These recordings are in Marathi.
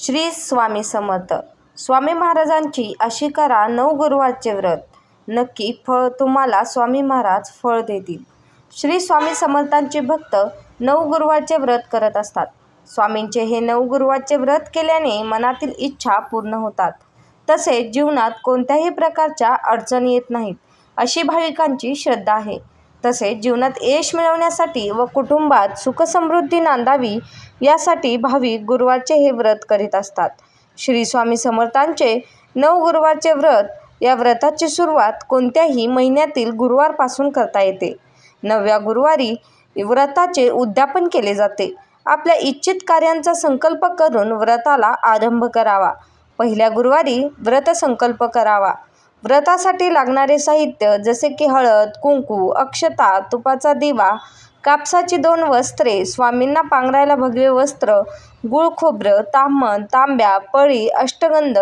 श्री स्वामी समर्थ. स्वामी महाराजांची अशी करा नऊ गुरुवारचे व्रत. नक्की फळ तुम्हाला स्वामी महाराज फळ देतील. श्री स्वामी समर्थांचे भक्त नऊ गुरुवारचे व्रत करत असतात. स्वामींचे हे नऊ गुरुवारचे व्रत केल्याने मनातील इच्छा पूर्ण होतात. तसेच जीवनात कोणत्याही प्रकारच्या अडचणी येत नाहीत अशी भाविकांची श्रद्धा आहे. तसेच जीवनात यश मिळवण्यासाठी व कुटुंबात सुखसमृद्धी नांदावी यासाठी भाविक गुरुवारचे हे व्रत करीत असतात. श्री स्वामी समर्थांचे नऊ गुरुवारचे व्रत या व्रताची सुरुवात कोणत्याही महिन्यातील गुरुवारपासून करता येते. नवव्या गुरुवारी व्रताचे उद्यापन केले जाते. आपल्या इच्छित कार्यांचा संकल्प करून व्रताला आरंभ करावा. पहिल्या गुरुवारी व्रत संकल्प करावा. व्रतासाठी लागणारे साहित्य जसे की हळद कुंकू अक्षता तुपाचा दिवा कापसाची दोन वस्त्रे स्वामींना पांघरायला भगवे वस्त्र गुळ खोबरं ताम्हण तांब्या पळी अष्टगंध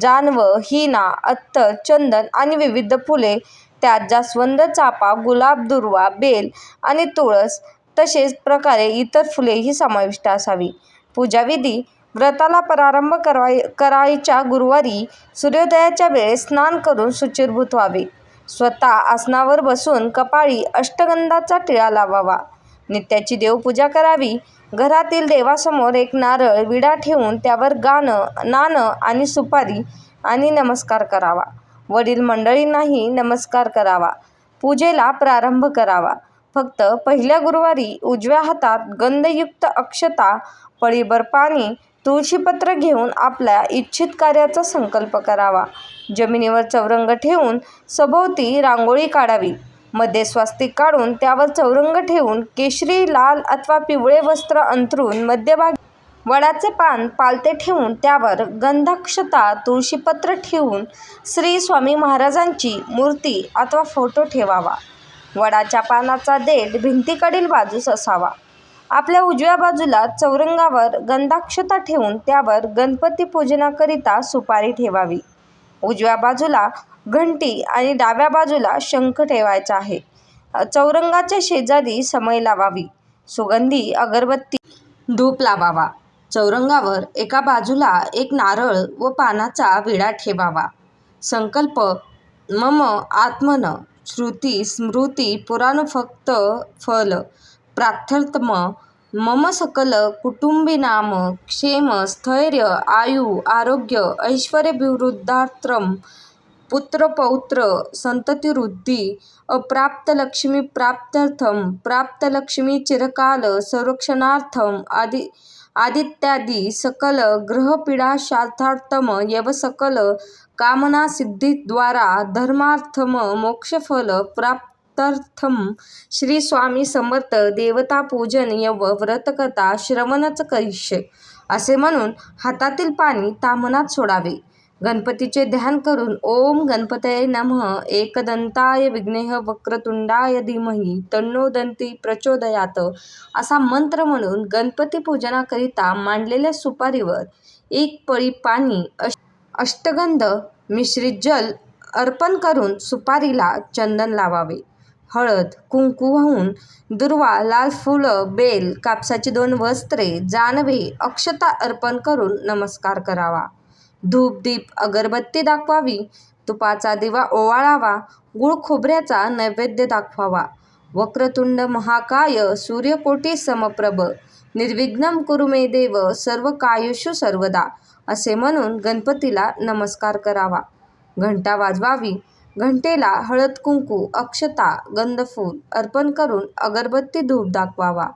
जानवं हिना अत्तर चंदन आणि विविध फुले. त्यात जास्वंद चाफा गुलाब दुर्वा बेल आणि तुळस तसेच प्रकारे इतर फुलेही समाविष्ट असावी. पूजाविधी व्रताला प्रारंभ करवाय करायच्या गुरुवारी सूर्योदयाच्या वेळेस स्नान करून शुचिर्भूत व्हावे. स्वतः आसनावर बसून कपाळी अष्टगंधाचा टिळा लावावा. नित्याची देवपूजा करावी. घरातील देवासमोर एक नारळ विडा ठेवून त्यावर गाणं नाणं आणि सुपारी आणि नमस्कार करावा. वडील मंडळींनाही नमस्कार करावा. पूजेला प्रारंभ करावा. फक्त पहिल्या गुरुवारी उजव्या हातात गंधयुक्त अक्षता पळीभर पाणी तुळशीपत्र घेऊन आपल्या इच्छित कार्याचा संकल्प करावा. जमिनीवर चौरंग ठेवून सभोवती रांगोळी काढावी. मध्ये स्वास्तिक काढून त्यावर चौरंग ठेवून केशरी लाल अथवा पिवळे वस्त्र अंथरून मध्यभागी वडाचे पान पालते ठेवून त्यावर गंधाक्षता तुळशीपत्र ठेवून श्री स्वामी महाराजांची मूर्ती अथवा फोटो ठेवावा. वडाच्या पानाचा देठ भिंतीकडील बाजूस असावा. आपल्या उजव्या बाजूला चौरंगावर गंधाक्षता ठेवून त्यावर गणपती पूजनाकरिता सुपारी ठेवावी. उजव्या बाजूला घंटी आणि डाव्या बाजूला शंख ठेवायचा आहे. चौरंगाच्या शेजारी समय लावावी. सुगंधी अगरबत्ती धूप लावावा. चौरंगावर एका बाजूला एक नारळ व पानाचा विडा ठेवावा. संकल्प मम आत्मन श्रुती स्मृती पुराण फक्त फल प्रार्थम मम सकल कुटुंबीनाम क्षेम स्थैर्य आयु आरोग्य ऐश्वर्यभिवृद्धात्रम पुत्रपौत्र संततिवृद्धी अप्राप्तलक्ष्मीप्राप्त्यर्थं प्राप्तलक्ष्मी चिरकाल संरक्षणार्थम आदि आदित्यादी सकल ग्रहपीडाशार्थार्थम यव सकल कामनासिद्धिद्वारा धर्मार्थम मोक्षफल प्राप्त्यर्थम श्री स्वामी समर्थ देवतापूजन यव व्रतकथा श्रवणच करिष्ये. असे म्हणून हातातील पाणी तामनात सोडावे. गणपतीचे ध्यान करून ओम गणपतये नमः. एकदंताय विघ्नेह वक्रतुंडाय धीमही. तन्नो दंती प्रचोदयात. असा मंत्र म्हणून गणपती पूजनाकरिता मांडलेल्या सुपारीवर एक पळी पाणी अष्टगंध मिश्रित जल अर्पण करून सुपारीला चंदन लावावे. हळद कुंकू वाहून दुर्वा लाल फुलं बेल कापसाची दोन वस्त्रे जानवे अक्षता अर्पण करून नमस्कार करावा. धूप दीप अगरबत्ती दाखवावी तुपाचा दिवा ओवाळावा गुळ खोबऱ्याचा नैवेद्य दाखवावा. वक्रतुंड महाकाय सूर्यकोटी समप्रभ निर्विघ्नम कुरुमे देव सर्व कायुषु सर्वदा असे म्हणून गणपतीला नमस्कार करावा. घंटा वाजवावी घंटेला हळद कुंकू अक्षता गंधफूल अर्पण करून अगरबत्ती धूप दाखवावा.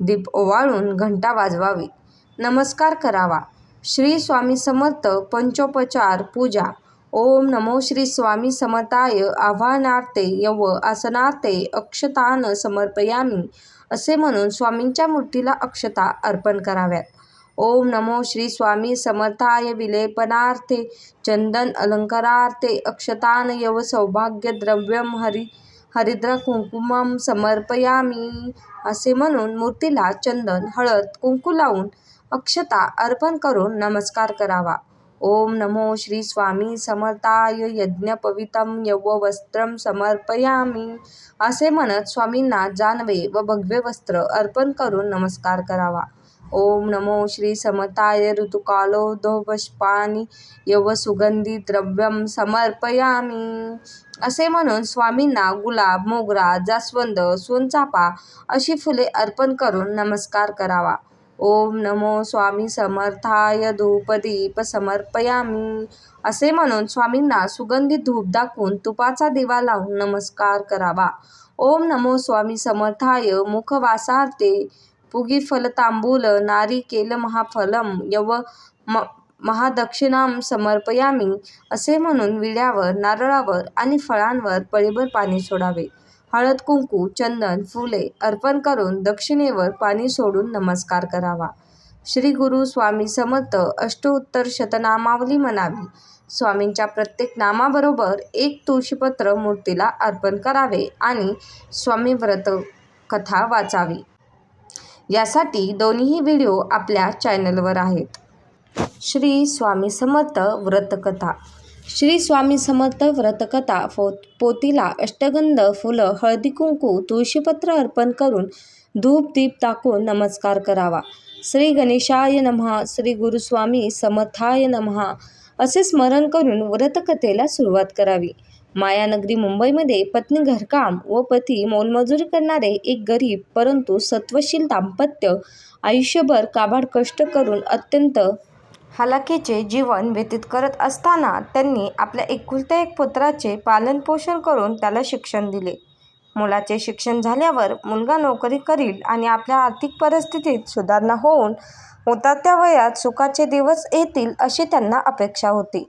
दीप ओवाळून घंटा वाजवावी. नमस्कार करावा. श्री स्वामी समर्थ पंचोपचार पूजा. ओम नमो श्री स्वामी समर्थाय आव्हानार्थे यव आसनार्थे अक्षतान समर्पयामी. असे म्हणून स्वामींच्या मूर्तीला अक्षता अर्पण कराव्यात. ओम नमो श्री स्वामी समर्थाय विलेपनार्थे चंदन अलंकारार्थे अक्षतान यव सौभाग्य द्रव्यम हरि हरिद्र कुंकुमम समर्पयामी. असे म्हणून मूर्तीला चंदन हळद कुंकू लावून अक्षता अर्पण करून नमस्कार करावा. ओम नमो श्री स्वामी समर्थाय यज्ञपवितं यव वस्त्रं समर्पयामी. असे म्हणत स्वामींना जानवे व भगवे वस्त्र अर्पण करून नमस्कार करावा. ओम नमो श्री समताय ऋतुकालोद्भवपुष्पाणि यव सुगंधी द्रव्यम समर्पयामी. असे म्हणून स्वामींना गुलाब मोगरा जास्वंद सोनचाफा अशी फुले अर्पण करून नमस्कार करावा. ओम नमो स्वामी समर्थाय धूपदीप समर्पयामी. असे म्हणून स्वामींना सुगंधित धूप दाखवून तुपाचा दिवा लावून नमस्कार करावा. ओम नमो स्वामी समर्थाय मुखवासार्थे पुगीफलतांबूल नारिकेलमहाफलम यव म महादक्षिणाम समर्पयामी असे म्हणून विड्यावर नारळावर आणि फळांवर पळीभर पाणी सोडावे. हळद कुंकू चंदन फुले अर्पण करून दक्षिणेवर पाणी सोडून नमस्कार करावा. श्री गुरु स्वामी समर्थ अष्टोत्तर शतनामावली म्हणावी. स्वामींच्या प्रत्येक नामाबरोबर एक तुळशीपत्र मूर्तीला अर्पण करावे आणि स्वामी व्रत कथा वाचावी. यासाठी दोन्हीही व्हिडिओ आपल्या चॅनलवर आहेत. श्री स्वामी समर्थ व्रतकथा. श्री स्वामी समर्थ व्रतकथा पो पोतीला अष्टगंध फुलं हळदी कुंकू तुळशीपत्र अर्पण करून धूप दीप टाकून नमस्कार करावा. श्री गणेशाय नमहा श्री गुरुस्वामी समर्थाय नमः असे स्मरण करून व्रतकथेला सुरुवात करावी. मायानगरी मुंबईमध्ये पत्नी घरकाम व पती मोलमजुरी करणारे एक गरीब परंतु सत्वशील दाम्पत्य आयुष्यभर काबाड कष्ट करून अत्यंत हलाखीचे जीवन व्यतीत करत असताना त्यांनी आपल्या एकुलत्या एक पुत्राचे पालनपोषण करून त्याला शिक्षण दिले. मुलाचे शिक्षण झाल्यावर मुलगा नोकरी करील आणि आपल्या आर्थिक परिस्थितीत सुधारणा होऊन उतरत्या वयात सुखाचे दिवस येतील अशी त्यांना अपेक्षा होती.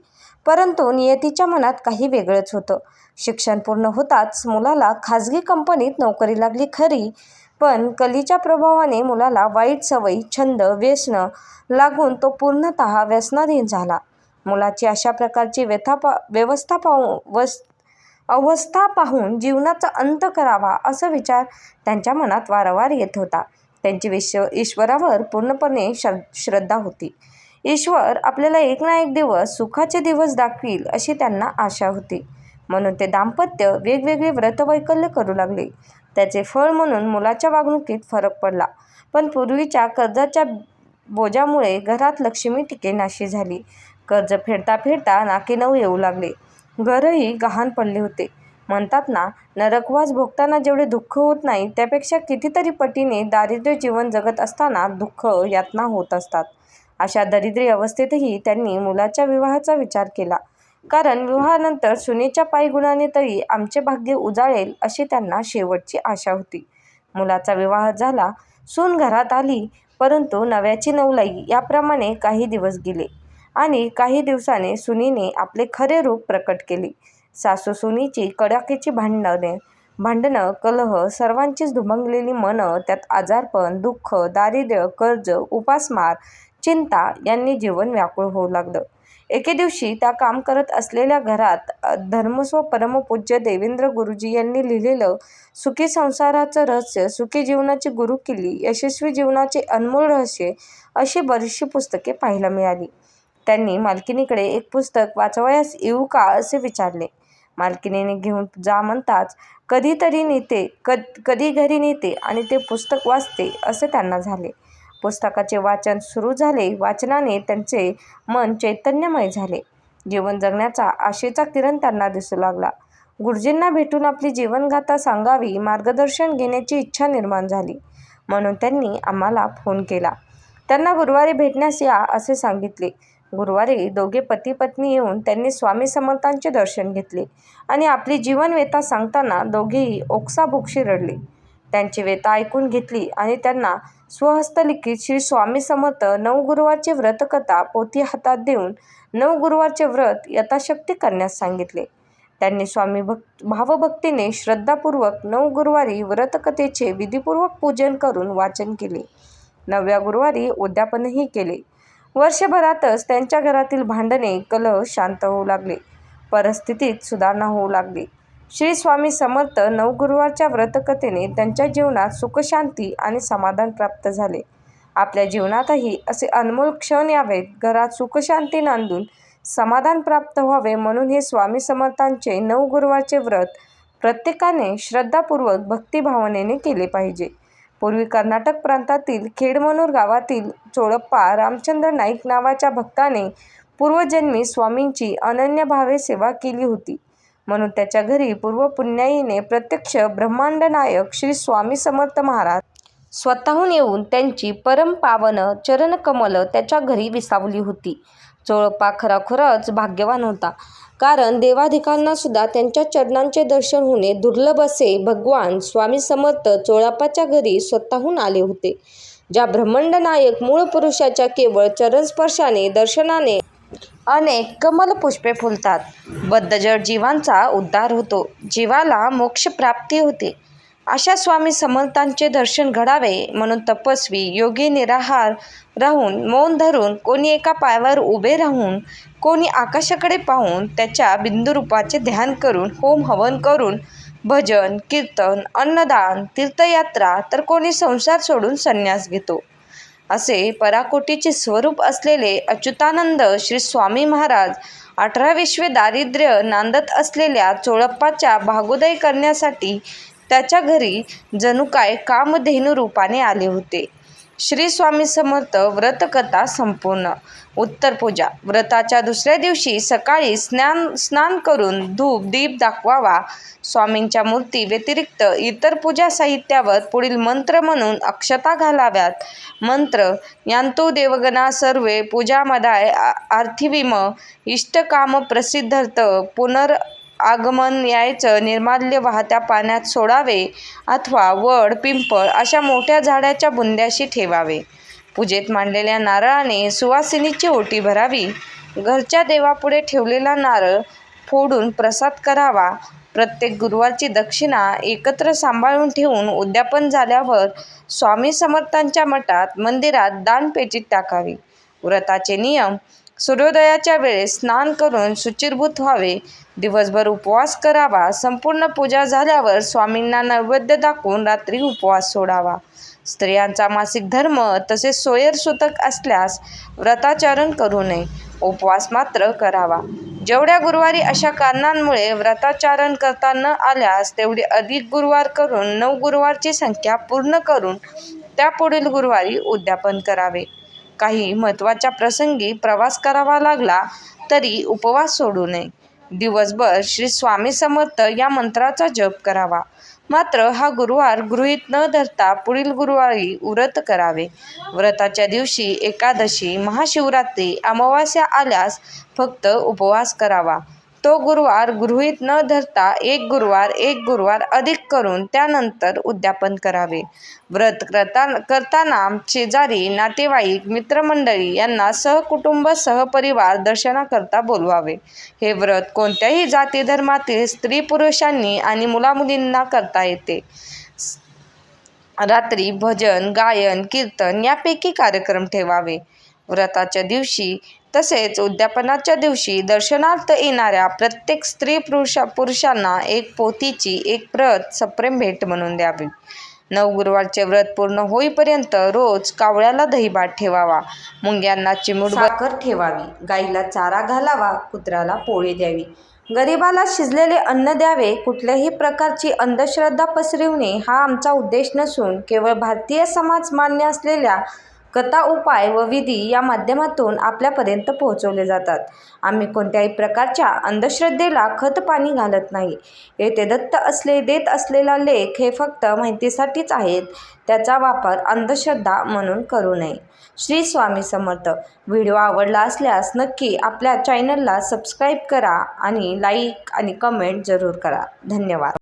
परंतु नियतीच्या मनात काही वेगळंच होतं. शिक्षण पूर्ण होताच मुलाला खाजगी कंपनीत नोकरी लागली खरी पण कलीच्या प्रभावाने मुलाला वाईट सवयी छंद व्यसनं लागून तो पूर्णतः व्यसनाधीन झाला. मुलाची अशा प्रकारची व्यथा पा व्यवस्था पाहून वस अवस्था पाहून जीवनाचा अंत करावा असा विचार त्यांच्या मनात वारंवार येत होता. त्यांची विश्व ईश्वरावर पूर्णपणे श्र श्रद्धा होती. ईश्वर आपल्याला एक ना एक दिवस सुखाचे दिवस दाखवील अशी त्यांना आशा होती. म्हणून ते दाम्पत्य वेगवेगळे व्रतवैकल्य करू लागले. त्याचे फळ म्हणून मुलाच्या वागणुकीत फरक पडला. पण पूर्वीच्या कर्जाच्या बोजामुळे घरात लक्ष्मी टिकेनाशी झाली. कर्ज फेडता फेडता नाकेनऊ येऊ लागले. घरही गहाण पडले होते. म्हणतात ना नरकवास भोगताना जेवढे दुःख होत नाही त्यापेक्षा कितीतरी पटीने दारिद्र्य जीवन जगत असताना दुःख यातना होत असतात. अशा दरिद्री अवस्थेतही त्यांनी मुलाच्या विवाहाचा विचार केला. कारण विवाहानंतर सुनेच्या पायगुणाने तरी आमचे भाग्य उजाळेल अशी त्यांना शेवटची आशा होती. मुलाचा विवाह झाला सून घरात आली परंतु नव्याची नवलाई याप्रमाणे काही दिवस गेले आणि काही दिवसाने सुनीने आपले खरे रूप प्रकट केले. सासू सुनीची कडाकीची भांडणे भांडणं कलह सर्वांचीच धुमंगलेली मनं त्यात आजारपण दुःख दारिद्र्य कर्ज उपासमार चिंता यांनी जीवन व्याकुळ होऊ लागलं. एके दिवशी त्या काम करत असलेल्या घरात धर्मस्व परमपूज्य देवेंद्र गुरुजी यांनी लिहिलेलं सुखी संसाराचं रहस्य सुखी जीवनाची गुरुकिल्ली यशस्वी जीवनाचे अनमोल रहस्य अशी बरीचशी पुस्तके पाहायला मिळाली. त्यांनी मालकिनीकडे एक पुस्तक वाचवयास येऊ का असे विचारले. मालकिनीने घेऊन जा म्हणताच कधीतरी नेते कद कधी घरी नेते आणि ते पुस्तक वाचते असे त्यांना झाले. पुस्तकाचे वाचन सुरू झाले. वाचनाने त्यांचे मन चैतन्यमय झाले. जीवन जगण्याचा आशेचा किरण त्यांना दिसू लागला. गुरुजींना भेटून आपली जीवनगाथा सांगावी मार्गदर्शन घेण्याची इच्छा निर्माण झाली. म्हणून त्यांनी आम्हाला फोन केला. त्यांना गुरुवारी भेटण्यास या असे सांगितले. गुरुवारी दोघे पती पत्नी येऊन त्यांनी स्वामी समर्थांचे दर्शन घेतले आणि आपली जीवनवेता सांगताना दोघेही ओक्साबोक्षी रडले. त्यांची वेता ऐकून घेतली आणि त्यांना स्वहस्तलिखित श्री स्वामी समर्थ नवगुरुवारचे व्रतकथा पोथी हातात देऊन नवगुरुवारचे व्रत यथाशक्ती करण्यास सांगितले. त्यांनी स्वामी भक् भावभक्तीने श्रद्धापूर्वक नवगुरुवारी व्रतकथेचे विधीपूर्वक पूजन करून वाचन केले. नवव्या गुरुवारी उद्यापनही केले. वर्षभरातच त्यांच्या घरातील भांडणे कलह शांत होऊ लागले. परिस्थितीत सुधारणा होऊ लागली. श्री स्वामी समर्थ नवगुरुवारच्या व्रतकथेने त्यांच्या जीवनात सुखशांती आणि समाधान प्राप्त झाले. आपल्या जीवनातही असे अनमोल क्षण यावेत घरात सुखशांती नांदून समाधान प्राप्त व्हावे म्हणून हे स्वामी समर्थांचे नवगुरुवारचे व्रत प्रत्येकाने श्रद्धापूर्वक भक्तिभावनेने केले पाहिजे. पूर्वी कर्नाटक प्रांतातील खेडमनूर गावातील चोळप्पा रामचंद्र नाईक नावाच्या भक्ताने पूर्वजन्मी स्वामींची अनन्य भावे सेवा केली होती. म्हणून त्याच्या घरी पूर्वपुण्याईने प्रत्यक्ष ब्रह्मांड नायक श्री स्वामी समर्थ महाराज स्वतःहून येऊन त्यांची परमपावन चरणकमल त्याच्या घरी विसावली होती. चोळपा खरोखरच भाग्यवान होता. कारण देवाधिकांना सुद्धा त्यांच्या चरणांचे दर्शन होणे दुर्लभ असे भगवान स्वामी समर्थ चोळापाच्या घरी स्वतःहून आले होते. ज्या ब्रह्मांड नायक मूळ पुरुषाच्या केवळ चरणस्पर्शाने दर्शनाने अनेक कमलपुष्पे फुलतात. बद्धजड जीवांचा उद्धार होतो. जीवाला मोक्षप्राप्ती होते. अशा स्वामी समर्थांचे दर्शन घडावे म्हणून तपस्वी योगी निराहार राहून मौन धरून कोणी एका पायावर उभे राहून कोणी आकाशाकडे पाहून त्याच्या बिंदुरूपाचे ध्यान करून होम हवन करून भजन कीर्तन अन्नदान तीर्थयात्रा तर कोणी संसार सोडून संन्यास घेतो. असे पराकोटीचे स्वरूप असलेले अच्युतानंद श्री स्वामी महाराज अठरा विश्वे दारिद्र्य नांदत असलेल्या चोळप्पाच्या भागोदय करण्यासाठी त्याच्या घरी जणू काय कामधेनू रूपाने आले होते. श्री स्वामी समर्थ व्रतकथा संपूर्ण. उत्तर पूजा. व्रताच्या दुसऱ्या दिवशी सकाळी स्नान स्नान करून धूप दीप दाखवावा. स्वामींच्या मूर्ती व्यतिरिक्त इतर पूजा साहित्यावर पुढील मंत्र म्हणून अक्षता घालाव्यात. मंत्र यांतो देवगणा सर्वे पूजामदाय आर्थिविम इष्टकाम प्रसिद्धार्थ पुनर आगमन यायचं निर्माल्य वाहत्या पाण्यात सोडावे अथवा वड पिंपळ अशा मोठ्या झाडाच्या बुंद्याशी ठेवावे. पूजेत मांडलेल्या नारळाने सुवासिनीची ओटी भरावी. घरच्या देवापुढे ठेवलेला नारळ फोडून प्रसाद करावा. प्रत्येक गुरुवारची दक्षिणा एकत्र सांभाळून ठेवून उद्यापन झाल्यावर स्वामी समर्थांच्या मठात मंदिरात दानपेटीत टाकावी. व्रताचे नियम सूर्योदयाच्या वेळेस स्नान करून शुचिर्भूत व्हावे. दिवसभर उपवास करावा. संपूर्ण पूजा झाल्यावर स्वामींना नैवेद्य दाखवून रात्री उपवास सोडावा. स्त्रियांचा मासिक धर्म तसेच सोयर सुतक असल्यास व्रताचरण करू नये. उपवास मात्र करावा. जेवढ्या गुरुवारी अशा कारणांमुळे व्रताचारण करता न आल्यास तेवढे अधिक गुरुवार करून नऊ गुरुवारची संख्या पूर्ण करून त्यापुढील गुरुवारी उद्यापन करावे. काही महत्त्वाच्या प्रसंगी प्रवास करावा लागला तरी उपवास सोडू नये. दिवसभर श्री स्वामी समर्थ या मंत्राचा जप करावा. मात्र हा गुरुवार गृहीत न धरता पुढील गुरुवारी व्रत करावे. व्रताच्या दिवशी एकादशी महाशिवरात्री अमावास्या आल्यास फक्त उपवास करावा. तो गुरुवार गृहीत न धरता एक गुरुवार एक गुरुवार अधिक करून त्यानंतर उद्यापन करावे. व्रत करता करताना शेजारी नातेवाईक मित्रमंडळी यांना सहकुटुंब सहपरिवार दर्शनाकरता बोलवावे. हे व्रत कोणत्याही जाती धर्मातील स्त्री पुरुषांनी आणि मुलामुलींना करता येते. रात्री भजन गायन कीर्तन यापैकी कार्यक्रम ठेवावे. व्रताच्या दिवशी तसेच उद्यापनाच्या दिवशी दर्शनार्थ येणाऱ्या प्रत्येक स्त्री पुरुषा पुरुषांना एक पोथीची एक प्रत सप्रेम भेट म्हणून द्यावी. नऊ गुरुवारचे व्रत पूर्ण होईपर्यंत रोज कावळ्याला दहीभात ठेवावा. मुंग्यांना चिमूट भाकर ठेवावी. गाईला चारा घालावा. कुत्र्याला पोळी द्यावी. गरिबाला शिजलेले अन्न द्यावे. कुठल्याही प्रकारची अंधश्रद्धा पसरविणे हा आमचा उद्देश नसून केवळ भारतीय समाज मान्य असलेल्या कथा उपाय व विधी या माध्यमातून आपल्यापर्यंत पोहोचवले जातात. आम्ही कोणत्याही प्रकारच्या अंधश्रद्धेला खत पाणी घालत नाही. येथे दत्त असले देत असलेला लेख हे फक्त माहितीसाठीच आहेत. त्याचा वापर अंधश्रद्धा म्हणून करू नये. श्री स्वामी समर्थ. व्हिडिओ आवडला असल्यास नक्की आपल्या चॅनलला सबस्क्राईब करा आणि लाईक आणि कमेंट जरूर करा. धन्यवाद.